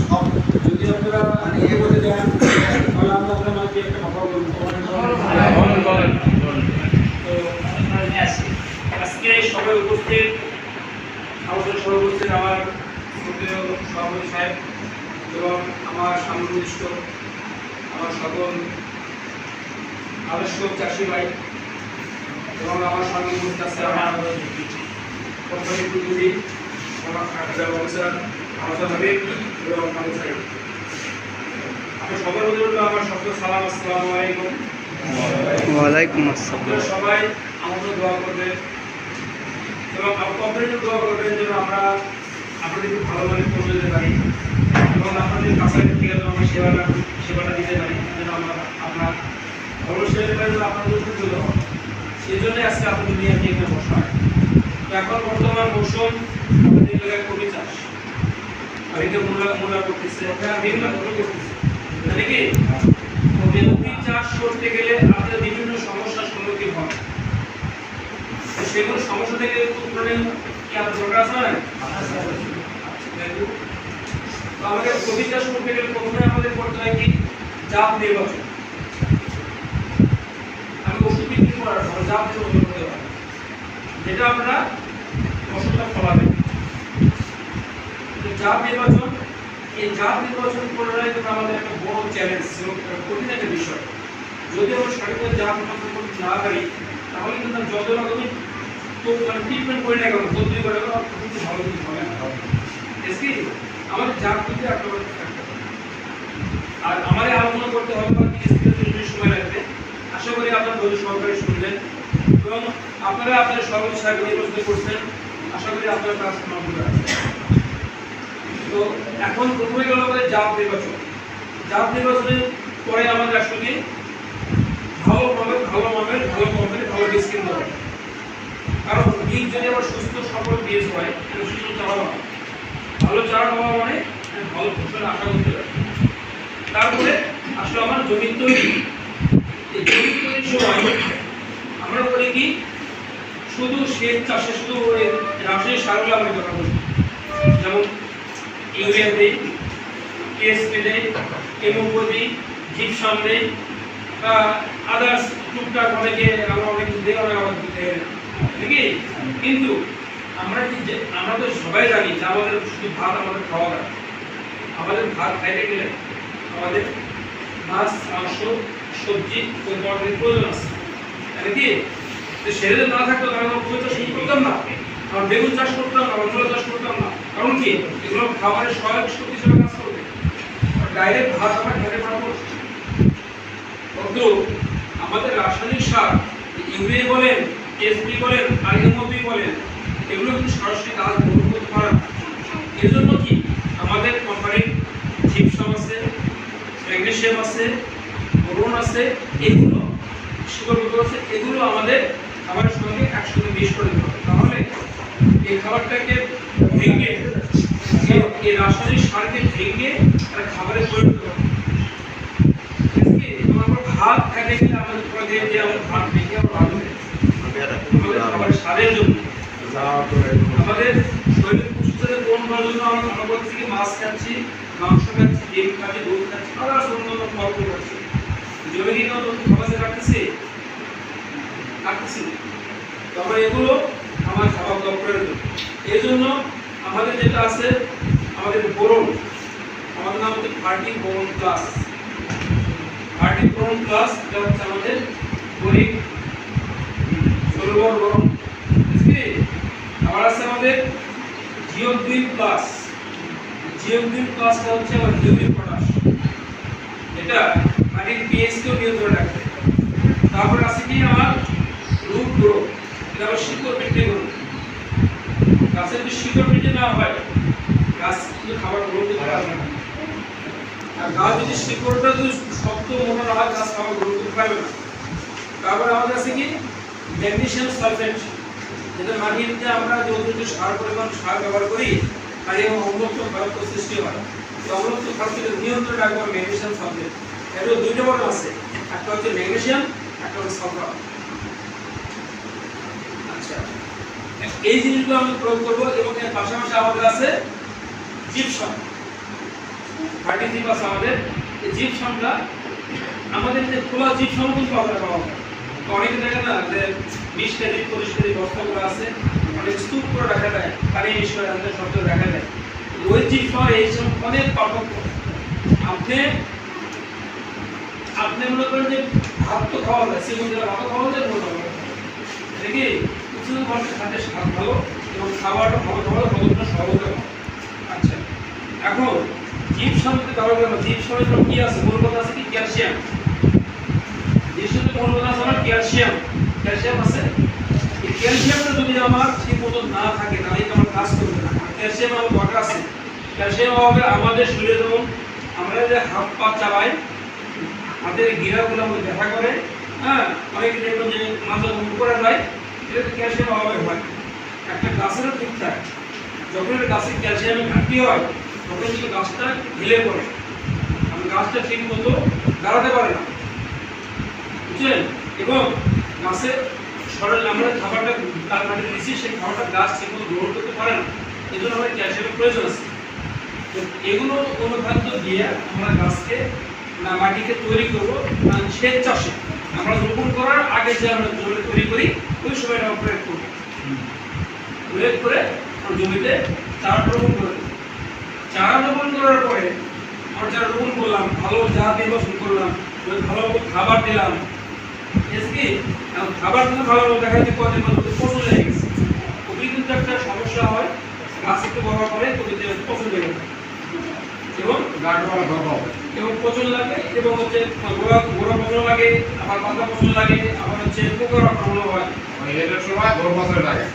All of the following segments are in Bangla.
সব যদি আপনারা মানে এ বলে তাহলে আমরা আপনার মাঝে একটা কথা বলব আজকে সবাই উপস্থিত আমাদের সবাই উপস্থিত আমার শ্রদ্ধেয় সভাপতি সাহেব এবং আমার সামনিষ্ট আমার সকল আদর্শ চাষি ভাই এবং আমার সঙ্গে উপস্থিত আছে আমার প্রতিনিধি আমার আকাশ অফিসার আমাদের হাবিব এবং আমাদের সাহেব আমি সবার মধ্যে বলব আমার শব্দ সালাম আসসালামু আলাইকুম। ওয়ালাইকুম আসসালাম। সবাই আমাদের দোয়া করবেন এবং কোম্পানির দোয়া করবেন যেন আমরা আপনাদের ভালো মানে পৌঁছে পারি এবং আপনাদের কাছাকাছি থেকে যেন আমরা সেবাটা সেবাটা দিতে পারি যেন আমরা আপনার ভালো সেবা যেন আপনাদের উপকৃত সেই জন্যই আজকে আপনাদের নিয়ে এখানে বসা তো এখন বর্তমান মৌসুম। কবি চাষ। অনেকে মূলা মূলা করতেছে বিভিন্ন ফসল করতেছে। তাই কি? কবি চাষ করতে গেলে বিভিন্ন সমস্যার সম্মুখীন হন সেগুলো সমস্যা থেকে উত্তরণে কি আপনার দরকার আছে না আচ্ছা, আমাদের কবি চাষ করতে গেলে প্রথমে আমাদের করতে হয় কি? জাত নির্বাচন। আমি ওষুধ বিক্রি করার সময় জাত নির্বাচন করতে হয়। যেটা আপনারা ফসলটা ফলাবেন জাত নির্বাচন, এই জাত নির্বাচন করাটাই কিন্তু আমাদের একটা বড় চ্যালেঞ্জ কঠিন একটা বিষয়। যদি আমরা সঠিকভাবে জাত নির্বাচন করতে না পারি, তাহলে কিন্তু যত রকমই তো মানে ট্রিটমেন্ট করে না কেন বদলি করে কেন কিন্তু ভালো কিছু হবে না। আমাদের জাত কিন্তু একটা আর আমাদের আলোচনা করতে হবে বা সময় লাগবে। আশা করি আপনার ধৈর্য সহকারে শুনবেন এবং আপনারা আপনাদের সর্বোচ্চ নির্বাচিত করছেন। আশা করি আপনারা কাজ করে আসবেন। তো এখন প্রথমে গেল আমাদের জাত নির্বাচন। জাত নির্বাচনের পরে আমাদের আসলে ভালো মানের ভালো মানের ভালো কোম্পানি ভালো ডিসকাউন্ট দেওয়া। কারণ বীজ যদি আমার সুস্থ সফল বীজ হয়, তাহলে সুস্থ চারা হয় ভালো চারা হওয়া মানে ভালো ফসল আশা করতে পারি তারপরে আসলে আমার জমি তৈরি। এই জমি তৈরির সময় আমরা করি কি, শুধু সেচ চাষে শুধু রাসায়নিক সারগুলো আমরা ব্যবহার করি। যেমন ইউরিয়া দিই টিএসপি দেই কেমোপো দিই জিপসাম দেই বা আদার্স টুকটাক অনেকে আমরা অনেক দিই অনেক আবার দিতে নাকি কিন্তু আমরা কি আমরা তো সবাই জানি যে আমাদের শুধু ভাত আমাদের খাওয়া না। আমাদের ভাত খাইতে গেলে আমাদের মাছ, মাংস, সবজি ওই প্রয়োজন আছে। তাহলে কি? তো সেটা না থাকতো তাহলে আমরা চাষ শুরু করতাম না। আমরা বেগুন চাষ করতাম না মশলা চাষ করতাম না। কারণ কি এগুলো খাবারের সহায়ক শক্তি হিসেবে কাজ করবে। ডাইরেক্ট ভাত আমরা খেতে পারব কিন্তু আমাদের রাসায়নিক সার, ইউরিয়া বলেন এসপি বলেন আর এমওপি বলেন, এগুলো কিন্তু সরাসরি গাছ গ্রহণ করতে পারে এজন্য কি আমাদের কোম্পানির জিপসাম আছে ম্যাগনেসিয়াম আছে বোরন আছে, এগুলো শিকড় আছে, এগুলো আমাদের খাবারের সঙ্গে একসঙ্গে মিশ করে দিতে হবে। তাহলে এই খাবারটাকে ভেঙে এই- রাসায়নিক সারকে ভেঙে একটা খাবারে পরিণত হবে ভাত খাইতে গেলে আমাদের পরে দিয়ে যে আমাদের ভাত ভেঙে আমরা আমাদের স্বাদের জন্য। আমাদের পুষ্টিতে পূরণ করার জন্য আমরা আমরা বলছি কি মাছ খাচ্ছি মাংস খাচ্ছি ডিম খাচ্ছি দুধ খাচ্ছি আবার অন্যান্য ফল খাচ্ছি। জমি কি কোনো নতুন খাবার রাখতেছি? রাখতেছি না। তো আমরা এগুলো আমার খাবার দাবার প্রয়োজন এই জন্য আমাদের যেটা আছে, আমাদের বোরন আমাদের নাম হচ্ছে ফার্টিং বোরন ক্লাস। ফার্টিং বোরন ক্লাস, এটা হচ্ছে আমাদের গরিব ষোলো বোরন আবার আছে আমাদের জিওগ্রিন প্লাস জিওগ্রিন প্লাসটা হচ্ছে আমার হিউমিক পটাশ। এটা মাটির পিএইচ কেও নিয়ন্ত্রণ রাখবে। তারপর আছে কি আমার রুট গ্রো এটা আবার শিকড় বৃদ্ধি করবে গাছের যদি শিকড় বৃদ্ধি না হয়, গাছ কিন্তু খাবার গ্রহণ করতে পারবে না। আর গাছ যদি শিকড়টা যদি শক্ত মোটা না হয়, গাছ খাবার গ্রহণ করতে পারবে না। তারপরে আমাদের আছে কি? ম্যাগনেসিয়াম সালফেট, যেটা মাটিতে আমরা যে অতিরিক্ত সার পরিমাণ সার ব্যবহার করি আর এই অম্লত্ব খারাপ সৃষ্টি হয়। তো অম্লত্ব খারাপ নিয়ন্ত্রণ রাখব ম্যাগনেসিয়াম সালফেট। এর দুইটা বর্ণ আছে। একটা হচ্ছে ম্যাগনেসিয়াম একটা হচ্ছে সালফার। আচ্ছা। এই জিনিসগুলো আমি প্রয়োগ করব এবং এর পাশাপাশি আমাদের আছে জিপসাম থার্টি জিপ আছে আমাদের এই জিপ সামটা আমাদের যে খোলা জিপ সাম কিন্তু বাজারে পাওয়া যায়। অনেকে দেখে না যে বিশ কেজি পঁচিশ কেজি বস্তাগুলো আছে, অনেক স্তূপ করে রাখা যায় পানি নিশ্চয় আমাদের শব্দ রাখা যায়। ওই জিপ সহ এই সব অনেক পার্থক্য। আপনি আপনি মনে করেন যে ভাত তো খাওয়া যায় সেগুন ভাত খাওয়া যায় মনে করেন দেখি কিছু মানুষের খাদ্যে স্বাদ ভালো এবং খাবারটা ভালো খাবার হজমটা সহজ আচ্ছা এখন জীব সমিতি ধরো গেল জীব সমিতি কি আছে? মূল কথা আছে কি? ক্যালসিয়াম। জীব সমিতি মূল কথা আছে আমার ক্যালসিয়াম। ক্যালসিয়াম আছে? এই ক্যালসিয়ামটা যদি আমার ঠিক মতো না থাকে, তাহলে আমার কাজ করবে না। ক্যালসিয়াম আমার দরকার আছে। ক্যালসিয়াম অভাবে আমাদের শরীরে যেমন আমরা যে হাত পা চালাই, হাতের গিরাগুলো আমাদের দেখা করে হ্যাঁ? অনেকে দেখবেন যে মাথা করে যায় এটা ক্যালসিয়াম অভাবে হয় একটা গাছেরও ঠিক থাকে। যখন একটা গাছের ক্যালসিয়ামের ঘাটতি হয়, তখন কিন্তু গাছটা ঢিলে পড়ে। আমি গাছটা ঠিক মতো দাঁড়াতে পারে না। বুঝছেন এবং গাছের সরল আমরা খাবারটা তার মাটি দিচ্ছি সেই খাবারটা গাছ ঠিক মতো গ্রহণ করতে পারে না। এই জন্য আমাদের ক্যালসিয়ামের প্রয়োজন আছে। তো এগুলো অনুখাদ্য দিয়ে আমরা গাছকে না মাটিকে তৈরি করব মানে সেচ চাষে। আমরা রোপণ করার আগে যে আমরা জমি তৈরি করি, ওই সময়টা আমরা প্রয়োগ করব। প্রয়োগ করে জমিতে চারা রোপণ করে চারা রোপণ করার পরে আমরা চারা রোপণ করলাম, ভালো জাত নির্বাচন করলাম ভালো খাবার দিলাম। ঠিক কি? এখন খাবার কিন্তু ভালো দেখা যাচ্ছে কদিন মধ্যে পচন লেগে গেছে। কবি কিন্তু একটা সমস্যা হয়, গাছ একটু বড় করে কবিতে পচন লেগে যায় এবং গাছপালা ধরবো এবং পচন লাগে এবং হচ্ছে গোড়া গোড়া পচন লাগে আবার পাতা পচন লাগে আবার হচ্ছে পোকার আক্রমণ হয়। এটার সময় দশ বছর লাগে।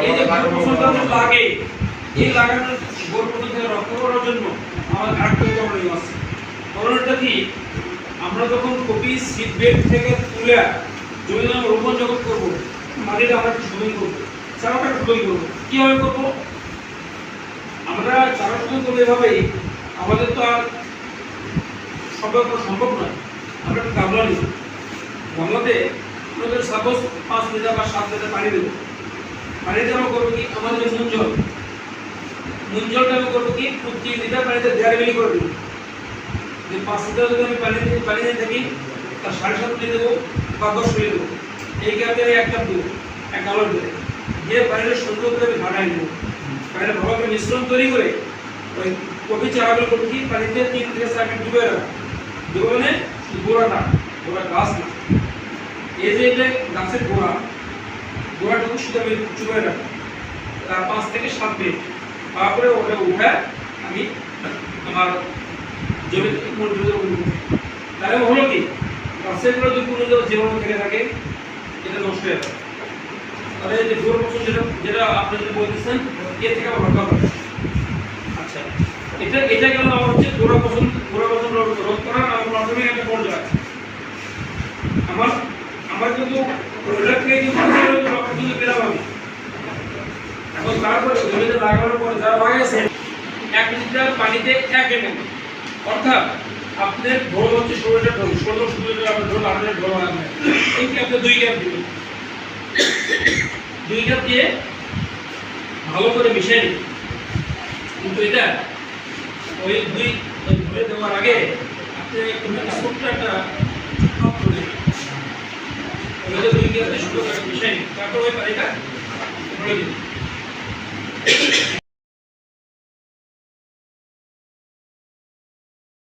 এই যে গোড়া পচনটা লাগে। এই লাগানোর গোড়া পচন থেকে রক্ষা করার জন্য আমার আরেকটা করণীয় আছে করণীয়টা কি? আমরা যখন কপি সিড বেড থেকে তুলে জমি যখন রোপণ যখন করব মাটিটা আমরা শোধন করব চারাটা শোধন করব। কীভাবে করব? আমরা চারা শোধন করব এভাবেই। আমাদের তো আর করা সম্ভব নয়। আমরা একটা গামলা নিব। গামলাতে আমাদের সাপোজ পাঁচ লিটার বা সাত লিটার পানি দেবো। পানি দেওয়া করব কি? আমাদের যে নুন জল। নুন জলটা আমি করব কি? প্রতি লিটার পানিতে দেড় মিলি করে দেবো। যে পাঁচ লিটার যদি আমি পানি পানি দিয়ে থাকি, তার সাড়ে সাত মিলি দেবো বা দশ মিলি দেবো। এই গ্যাপে আমি এক কাপ দেবো, এক গামলার দেবো। দিয়ে পানিটা সুন্দর করে আমি ঘাটাই দেবো পানিটা ভালো করে মিশ্রণ তৈরি করে ওই কপি চারাগুলো করব কি? পানিতে তিন থেকে চার মিনিট ডুবে রাখব। মানে গোড়াটা গোড়া গাছ না। এই যে এটা গাছের গোড়া গোড়াটুকু শুধু আমি চুপে রাখব। তার পাঁচ থেকে সাত মিনিট। তারপরে ওটা উঠে আমি আমার জমিতে মন্ত্রিত তাহলে হলো কি? গাছেরগুলো যদি কোনো জীবাণু থেকে থাকে, এটা নষ্ট হয়ে যাবে। তাহলে যে গোড় পছন্দ যেটা যেটা আপনি যেটা বলতেছেন, এর থেকে আমার রক্ষা আচ্ছা। এটা এটা গেল আমার হচ্ছে গোড়া পছন্দ গোড়া পছন্দ রোধ করার আমার প্রাথমিক একটা পর্যায়ে আছে। আমার আমার কিন্তু থেকে কিন্তু পেলাম আমি। এখন তারপরে জমিতে লাগানোর পরে যারা লাগাইছে, এক লিটার পানিতে এক এম অর্থাৎ আপনার ঢোল হচ্ছে ষোলোটা ঢোল ষোলো ষোলো লিটার আপনার ঢোল আপনার ঢোল লাগবে এই কি আপনি দুই গ্যাপ দিবেন। দুই গ্যাপ দিয়ে ভালো করে মিশিয়ে নিন। কিন্তু এটা ওই দুই ধরে দেওয়ার আগে আপনি একটু ছোট্ট একটা টপ করে দিন ওই যে দুই দিয়ে সুন্দর করে তারপর ওই পানিটা